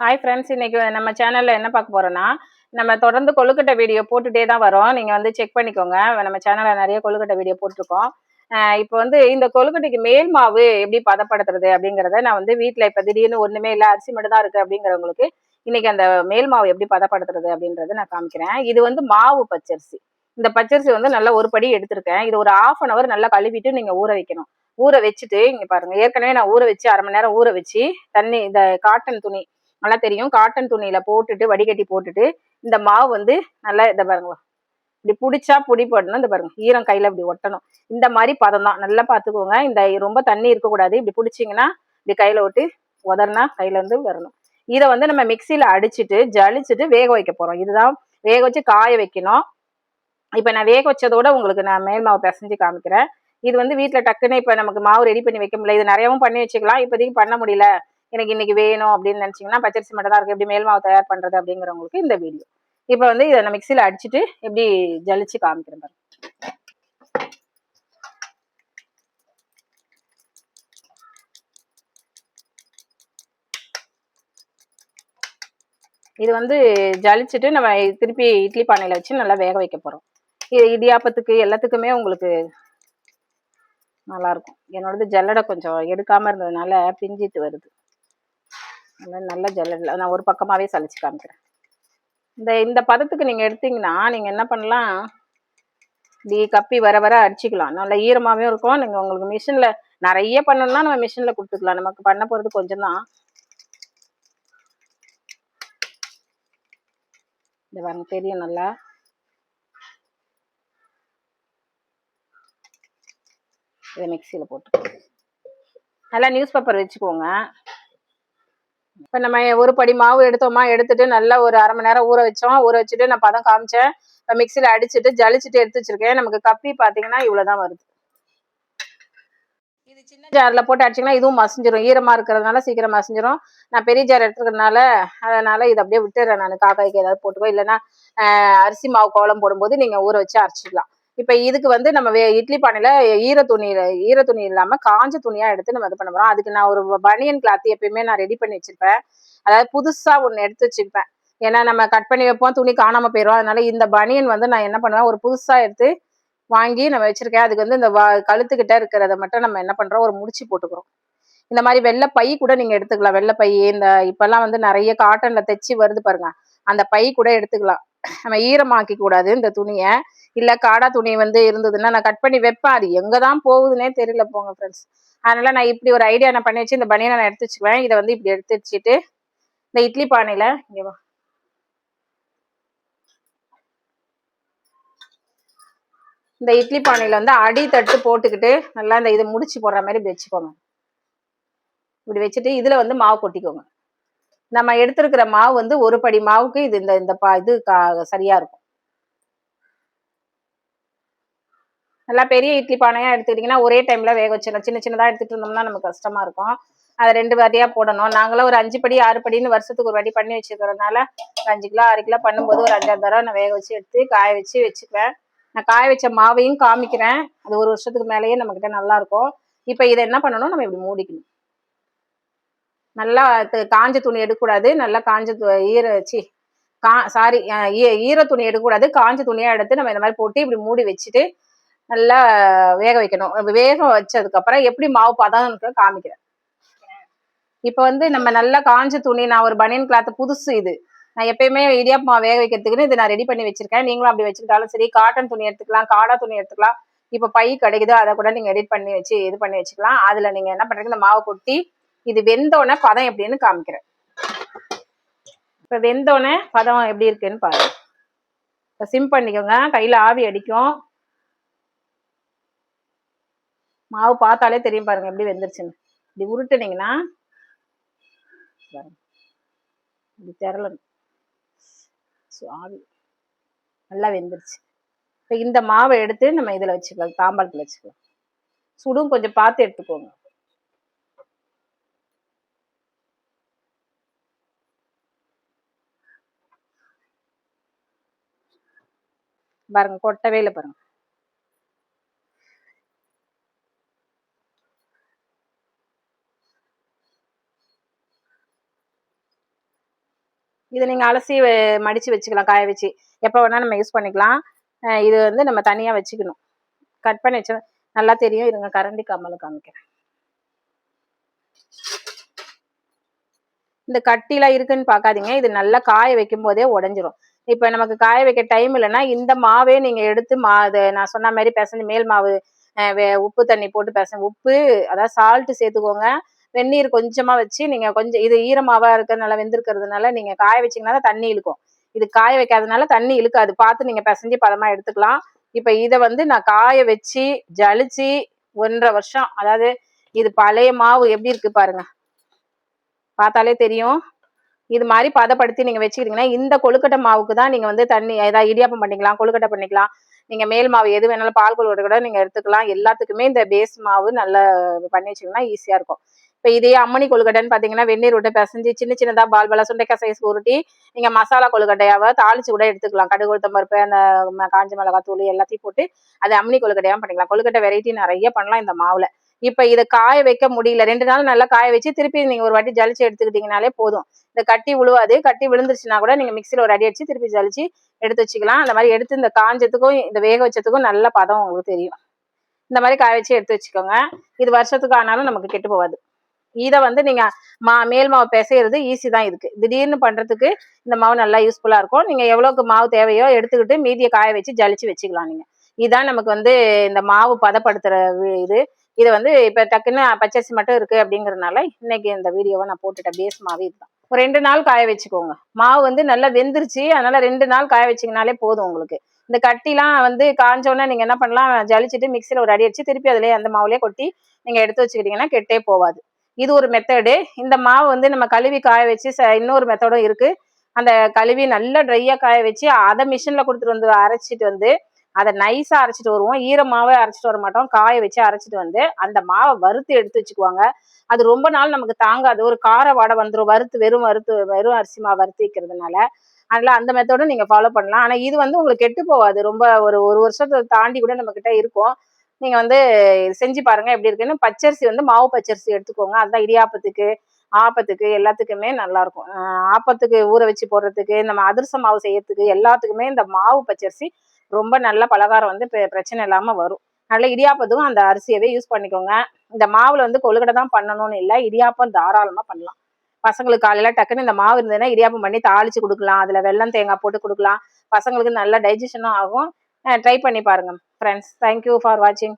Hi friends இன்னைக்கு நம்ம சேனல்ல என்ன பார்க்க போறோம்னா நம்ம தொடர்ந்து கொழுக்கட்டை வீடியோ போட்டுட்டே தான் வரோம். நீங்க வந்து செக் பண்ணிக்கோங்க. நம்ம சேனல்ல நிறைய கொழுக்கட்டை வீடியோ போட்டிருக்கோம். இப்போ வந்து இந்த கொழுக்கட்டைக்கு மேல் மாவு எப்படி பதப்படுத்துறது அப்படிங்கிறத நான் வந்து வீட்டில் இப்போ திடீர்னு ஒன்றுமே இல்லை அரிசி மட்டும் தான் இருக்குது அப்படிங்கிறவங்களுக்கு இன்னைக்கு அந்த மேல் மாவு எப்படி பதப்படுத்துறது அப்படின்றத நான் காமிக்கிறேன். இது வந்து மாவு பச்சரிசி. இந்த பச்சரிசி வந்து நல்லா ஒரு படி எடுத்திருக்கேன். இது ஒரு ஆஃப் அன் அவர் நல்லா கழுவிட்டு நீங்கள் ஊற வைக்கணும். ஊற வச்சுட்டு இங்கே பாருங்கள் ஏற்கனவே நான் ஊற வச்சு அரை மணி நேரம் ஊற வச்சு தண்ணி இந்த காட்டன் துணி நல்லா தெரியும். காட்டன் துணியில போட்டுட்டு வடிகட்டி போட்டுட்டு இந்த மாவு வந்து நல்லா இதை பாருங்க. இப்படி பிடிச்சா பொடி போடணும். இந்த பாருங்க ஈரம் கையில இப்படி ஒட்டணும். இந்த மாதிரி பதம் தான். நல்லா பார்த்துக்கோங்க. இந்த ரொம்ப தண்ணி இருக்கக்கூடாது. இப்படி பிடிச்சிங்கன்னா இப்படி கையில விட்டு உதறினா கையில இருந்து வரணும். இதை வந்து நம்ம மிக்சியில அடிச்சிட்டு ஜலிச்சுட்டு வேக வைக்க போறோம். இதுதான் வேக வச்சு காய வைக்கணும். இப்போ நான் வேக வச்சதோட உங்களுக்கு நான் மேல் மாவு பிசைஞ்சு காமிக்கிறேன். இது வந்து வீட்டில் டக்குன்னு இப்போ நமக்கு மாவு ரெடி பண்ணி வைக்க முடியல. இது நிறையவும் பண்ணி வச்சுக்கலாம். இப்போதைக்கு பண்ண முடியல. எனக்கு இன்னைக்கு வேணும் அப்படின்னு நினச்சிங்கன்னா பச்சரிசி மட்டும் தான் இருக்குது எப்படி மேல் மாவு தயார் பண்ணுறது அப்படிங்கிறவங்களுக்கு இந்த வீடியோ இப்போ வந்து இதை நான் மிக்சியில் அடிச்சுட்டு எப்படி ஜலிச்சு காமிக்கிறேன் பாருங்க. இது வந்து ஜலிச்சுட்டு நம்ம திருப்பி இட்லி பானையில் வச்சு நல்லா வேக வைக்க போகிறோம் இது இடியாப்பத்துக்கு எல்லாத்துக்குமே உங்களுக்கு நல்லா இருக்கும். என்னோடது ஜல்லடை கொஞ்சம் எடுக்காமல் இருந்ததுனால பிஞ்சிட்டு வருது. நல்ல ஜல்லடில் நான் ஒரு பக்கமாகவே சலிச்சு காமிக்கிறேன். இந்த இந்த பதத்துக்கு நீங்கள் எடுத்தீங்கன்னா நீங்கள் என்ன பண்ணலாம்? இப்படி கப்பி வர வர அடிச்சுக்கலாம். நல்லா ஈரமாவே இருக்கும். நீங்கள் உங்களுக்கு மிஷினில் நிறைய பண்ணணும்னா நம்ம மிஷினில் கொடுத்துக்கலாம். நமக்கு பண்ண போகிறது கொஞ்சம் தான் இந்த பாருங்க தெரியும் நல்லா. இதை மிக்சியில் போட்டு நல்லா நியூஸ் பேப்பர் வச்சுக்கோங்க. இப்போ நம்ம ஒரு படி மாவு எடுத்தோமா எடுத்துட்டு நல்லா ஒரு அரை மணி நேரம் ஊற வச்சோம். ஊற வச்சுட்டு நான் பதம் காமிச்சேன். இப்போ மிக்சியில் அடிச்சுட்டு ஜலிச்சுட்டு எடுத்து வச்சிருக்கேன். நமக்கு கப்பி பார்த்தீங்கன்னா இவ்வளோதான் வருது. இது சின்ன ஜாரில் போட்டு அடிச்சிங்கன்னா இதுவும் மசிஞ்சிரும். ஈரமாக இருக்கிறதுனால சீக்கிரம் மசிஞ்சிரும். நான் பெரிய ஜார் எடுத்துக்கிறதுனால அதனால இதை அப்படியே விட்டுறேன் நான். காக்காய்க்கு ஏதாவது போட்டுக்கோ. இல்லைன்னா அரிசி மாவு கோலம் போடும்போது நீங்கள் ஊற வச்சு அரைச்சிக்கலாம். இப்போ இதுக்கு வந்து நம்ம வே இட்லி பானையில ஈர துணியில ஈர துணி இல்லாம காஞ்ச துணியா எடுத்து நம்ம இது பண்ண போறோம். அதுக்கு நான் ஒரு பனியன் கிளாத் எப்பயுமே நான் ரெடி பண்ணி வச்சிருப்பேன். அதாவது புதுசா ஒன்று எடுத்து வச்சுப்பேன் ஏன்னா நம்ம கட் பண்ணி வைப்போம் துணி காணாம போயிடும் அதனால இந்த பனியன் வந்து நான் என்ன பண்ணுவேன் ஒரு புதுசா எடுத்து வாங்கி நம்ம வச்சிருக்கேன். அதுக்கு வந்து இந்த வ- கழுத்துக்கிட்ட இருக்கிறத மட்டும் நம்ம என்ன பண்றோம் ஒரு முடிச்சு போட்டுக்கிறோம். இந்த மாதிரி வெள்ளை பை கூட நீங்க எடுத்துக்கலாம். வெள்ளை பை இந்த இப்பெல்லாம் வந்து நிறைய காட்டன்ல தைச்சு வருது பாருங்க. அந்த பை கூட எடுத்துக்கலாம். நம்ம ஈரமாக்கி கூடாது இந்த துணியை. இல்லை காடா துணி வந்து இருந்ததுன்னா நான் கட் பண்ணி வைப்பேன். அது எங்கே தான் போகுதுன்னே தெரியல போங்க ஃப்ரெண்ட்ஸ் அதனால நான் இப்படி ஒரு ஐடியா நான் பண்ணி வச்சு இந்த பனியனை நான் எடுத்து வச்சுக்குவேன். இதை வந்து இப்படி எடுத்து வச்சுட்டு இந்த இட்லி பானையில் இங்கே வா. இந்த இட்லி பானையில் வந்து அடி தட்டு போட்டுக்கிட்டு நல்லா இந்த இதை முடிச்சு போடுற மாதிரி இப்படி வச்சுக்கோங்க. இப்படி வச்சுட்டு இதில் வந்து மாவு கொட்டிக்கோங்க. நம்ம எடுத்திருக்கிற மாவு வந்து ஒரு படி மாவுக்கு இது இந்த இந்த பா இது கா- சரியாக இருக்கும். நல்லா பெரிய இட்லி பானையா எடுத்துக்கிட்டிங்கன்னா ஒரே டைம்ல வேக வச்சிடலாம். சின்ன சின்னதா எடுத்துட்டு இருந்தோம்னா நமக்கு கஷ்டமா இருக்கும். அதை ரெண்டு வாட்டியா போடணும். நாங்களும் ஒரு அஞ்சு படி ஆறு படின்னு வருஷத்துக்கு ஒரு வாட்டி பண்ணி வச்சுக்கிறதுனால ஒரு அஞ்சு கிலோ ஆறு கிலோ பண்ணும்போது ஒரு அஞ்சாறு தடவை நான் வேக வச்சு எடுத்து காய வச்சு வச்சுக்குவேன். நான் காய வச்ச மாவையும் காமிக்கிறேன். அது ஒரு வருஷத்துக்கு மேலேயே நம்மக்கிட்ட நல்லா இருக்கும். இப்போ இதை என்ன பண்ணணும்? நம்ம இப்படி மூடிக்கணும். நல்லா காஞ்ச துணி எடுக்கக்கூடாது. நல்லா காஞ்ச து- ஈர சி கா சாரி ஈர துணி எடுக்கக்கூடாது. காஞ்ச துணியா எடுத்து நம்ம இந்த மாதிரி போட்டு இப்படி மூடி வச்சுட்டு நல்லா வேக வைக்கணும். வேக வச்சதுக்கு அப்புறம் எப்படி மாவு பதம் காமிக்கிறேன். இப்போ வந்து நம்ம நல்லா காஞ்ச துணி நான் ஒரு பனியன் கிளாத் புதுசு இது. நான் எப்பயுமே இடியாப்பு மாவு வேக வைக்கிறதுக்குன்னு இதை நான் ரெடி பண்ணி வச்சிருக்கேன். நீங்களும் அப்படி வச்சுக்கிட்டாலும் சரி காட்டன் துணி எடுத்துக்கலாம் காடா துணி எடுத்துக்கலாம். இப்போ பை கிடைக்குது அதை கூட நீங்க எடிட் பண்ணி வச்சு இது பண்ணி வச்சுக்கலாம். அதுல நீங்க என்ன பண்றீங்க இந்த மாவு கொட்டி இது வெந்தோடனே பதம் எப்படின்னு காமிக்கிறேன். இப்போ வெந்தோடனே பதம் எப்படி இருக்குன்னு பாருங்க. இப்போ சிம் பண்ணிக்கோங்க. கையில ஆவி அடிக்கும். மாவு பார்த்தாலே தெரியும் பாருங்க எப்படி வெந்துருச்சுன்னு. இப்படி உருட்டுனீங்கன்னா இப்படி திரளணும். சுவாமி ஆவி நல்லா வெந்துருச்சு. இப்போ இந்த மாவை எடுத்து நம்ம இதில் வச்சுக்கலாம் தாம்பாளத்தில் வச்சுக்கலாம். சுடும் கொஞ்சம் பார்த்து எடுத்துக்கோங்க. பாருங்க கொட்டவே இல்லை பாருங்க. இதை நீங்கள் அலசி மடிச்சு வச்சுக்கலாம் காய வச்சு. எப்போ வேணால் நம்ம யூஸ் பண்ணிக்கலாம். அஹ் இது வந்து நம்ம தனியாக வச்சுக்கணும். கட் பண்ணி வச்சு நல்லா தெரியும். இதுங்க கரண்டி கம்மல காமிக்கிறேன். இந்த கட்டிலாம் இருக்குன்னு பார்க்காதீங்க. இது நல்லா காய வைக்கும் போதே உடஞ்சிரும். இப்போ நமக்கு காய வைக்க டைம் இல்லைன்னா இந்த மாவே நீங்கள் எடுத்து மா அது நான் சொன்ன மாதிரி பிசைஞ்சு மேல் மாவு அஹ் உப்பு தண்ணி போட்டு பிசைஞ்சு உப்பு அதாவது சால்ட்டு சேர்த்துக்கோங்க. வெந்நீர் கொஞ்சமா வச்சு நீங்க கொஞ்சம் இது ஈரமாவா இருக்கிறதுனால வெந்திருக்கிறதுனால நீங்க காய வச்சீங்கன்னா தான் தண்ணி இழுக்கும். இது காய வைக்காதனால தண்ணி இழுக்காது. பார்த்து நீங்க பிசைஞ்சு பதமா எடுத்துக்கலாம். இப்ப இதை வந்து நான் காய வச்சு ஜலிச்சு ஒன்றரை வருஷம் அதாவது இது பழைய மாவு எப்படி இருக்கு பாருங்க. பார்த்தாலே தெரியும். இது மாதிரி பதப்படுத்தி நீங்க வச்சுக்கிட்டீங்கன்னா இந்த கொழுக்கட்டை மாவுக்கு தான் நீங்க வந்து தண்ணி ஏதாவது இடியாப்பம் பண்ணிக்கலாம் கொழுக்கட்டை பண்ணிக்கலாம். நீங்க மேல் மாவு எது வேணாலும் பால் கொழுக்கட்டை கூட நீங்க எடுத்துக்கலாம். எல்லாத்துக்குமே இந்த பேஸ் மாவு நல்லா பண்ணி வச்சீங்கன்னா ஈஸியா இருக்கும். இப்போ இதே அம்மணி கொழுக்கட்டைன்னு பார்த்தீங்கன்னா வெந்நீர் விட்டு பிசைஞ்சு சின்ன சின்னதாக பால் பாலா சுண்டைக்காய் சைஸ் உருட்டி நீங்கள் மசாலா கொழுக்கட்டையாவ தாளிச்சு கூட எடுத்துக்கலாம். கடுகு உளுத்தம் பருப்பு அந்த காஞ்ச மிளகாய் தூள் எல்லாத்தையும் போட்டு அது அம்மணி கொழுக்கட்டையாக பண்ணிக்கலாம். கொழுக்கட்டை வெரைட்டி நிறைய பண்ணலாம் இந்த மாவுல. இப்போ இதை காய வைக்க முடியல. ரெண்டு நாள் நல்லா காய வச்சு திருப்பி நீங்கள் ஒரு வாட்டி ஜலிச்சு எடுத்துக்கிட்டீங்கனாலே போதும். இந்த கட்டி விழுவாது கட்டி விழுந்துருச்சுன்னா கூட நீங்கள் மிக்சியில் ஒரு அடி அடிச்சு திருப்பி ஜலிச்சு எடுத்து வச்சுக்கலாம். அந்த மாதிரி எடுத்து இந்த காஞ்சத்துக்கும் இந்த வேக வச்சதுக்கும் நல்ல பதம் உங்களுக்கு தெரியும். இந்த மாதிரி காய வச்சு எடுத்து வச்சுக்கோங்க. இது வருஷத்துக்கு ஆனாலும் நமக்கு கெட்டு போகாது. இதை வந்து நீங்க மா மேல் மாவு பிசையிறது ஈஸி தான் இதுக்கு திடீர்னு பண்றதுக்கு இந்த மாவு நல்லா யூஸ்ஃபுல்லா இருக்கும். நீங்க எவ்வளவுக்கு மாவு தேவையோ எடுத்துக்கிட்டு மீதியை காய வச்சு ஜலிச்சு வச்சுக்கலாம் நீங்க. இதுதான் நமக்கு வந்து இந்த மாவு பதப்படுத்துற வி- இது. இது வந்து இப்ப டக்குன்னு பச்சரிசி மட்டும் இருக்கு அப்படிங்கறதுனால இன்னைக்கு இந்த வீடியோவை நான் போட்டுட்டேன். பேஸ் மாவு இதுதான். ஒரு ரெண்டு நாள் காய வச்சுக்கோங்க. மாவு வந்து நல்லா வெந்துருச்சு. அதனால ரெண்டு நாள் காய வச்சிங்கனாலே போதும் உங்களுக்கு. இந்த கட்டிலாம் வந்து காஞ்சோன்னே நீங்க என்ன பண்ணலாம்? ஜலிச்சுட்டு மிக்சியில் ஒரு அடி அடிச்சு திருப்பி அதுலயே அந்த மாவுலயே கொட்டி நீங்க எடுத்து வச்சுக்கிட்டீங்கன்னா கெட்டே போகாது இது ஒரு மெத்தடு இந்த மாவு வந்து நம்ம கழுவி காய வச்சு ச- இன்னொரு மெத்தடும் இருக்கு. அந்த கழுவி நல்லா ட்ரையாக காய வச்சு அதை மிஷினில் கொடுத்துட்டு வந்து அரைச்சிட்டு வந்து அதை நைஸாக அரைச்சிட்டு வருவோம். ஈரமாவை அரைச்சிட்டு வர மாட்டோம். காய வச்சு அரைச்சிட்டு வந்து அந்த மாவை வறுத்து எடுத்து வச்சுக்குவாங்க. அது ரொம்ப நாள் நமக்கு தாங்காது. ஒரு கார வாடை வந்துடும் வறுத்து வெறும் வறுத்து வெறும் அரிசி மாவு வறுத்து வைக்கிறதுனால. அதனால அந்த மெத்தடும் நீங்கள் ஃபாலோ பண்ணலாம். ஆனால் இது வந்து உங்களுக்கு கெட்டு போகாது. ரொம்ப ஒரு ஒரு வருஷத்தை தாண்டி கூட நம்மக்கிட்ட இருக்கும். நீங்க வந்து செஞ்சு பாருங்க எப்படி இருக்குன்னு. பச்சரிசி வந்து மாவு பச்சரிசி எடுத்துக்கோங்க. அதுதான் இடியாப்பத்துக்கு ஆப்பத்துக்கு எல்லாத்துக்குமே நல்லா இருக்கும். ஆப்பத்துக்கு ஊற வச்சு போடுறதுக்கு நம்ம அதிர்ச மாவு செய்யறதுக்கு எல்லாத்துக்குமே இந்த மாவு பச்சரிசி ரொம்ப நல்ல பலகாரம் வந்து பிரச்சனை இல்லாம வரும். நல்ல இடியாப்பத்துக்கும் அந்த அரிசியவே யூஸ் பண்ணிக்கோங்க. இந்த மாவுல வந்து கொழுக்கடை தான் பண்ணணும்னு இல்லை இடியாப்பம் தாராளமா பண்ணலாம். பசங்களுக்கு காலையில டக்குன்னு இந்த மாவு இருந்ததுன்னா இடியாப்பம் பண்ணி தாளிச்சு கொடுக்கலாம். அதுல வெல்லம் தேங்காய் போட்டு கொடுக்கலாம். பசங்களுக்கு நல்ல டைஜஷனும் ஆகும். ட்ரை பண்ணி பாருங்க ஃப்ரெண்ட்ஸ் தேங்க்யூ ஃபார் வாட்சிங்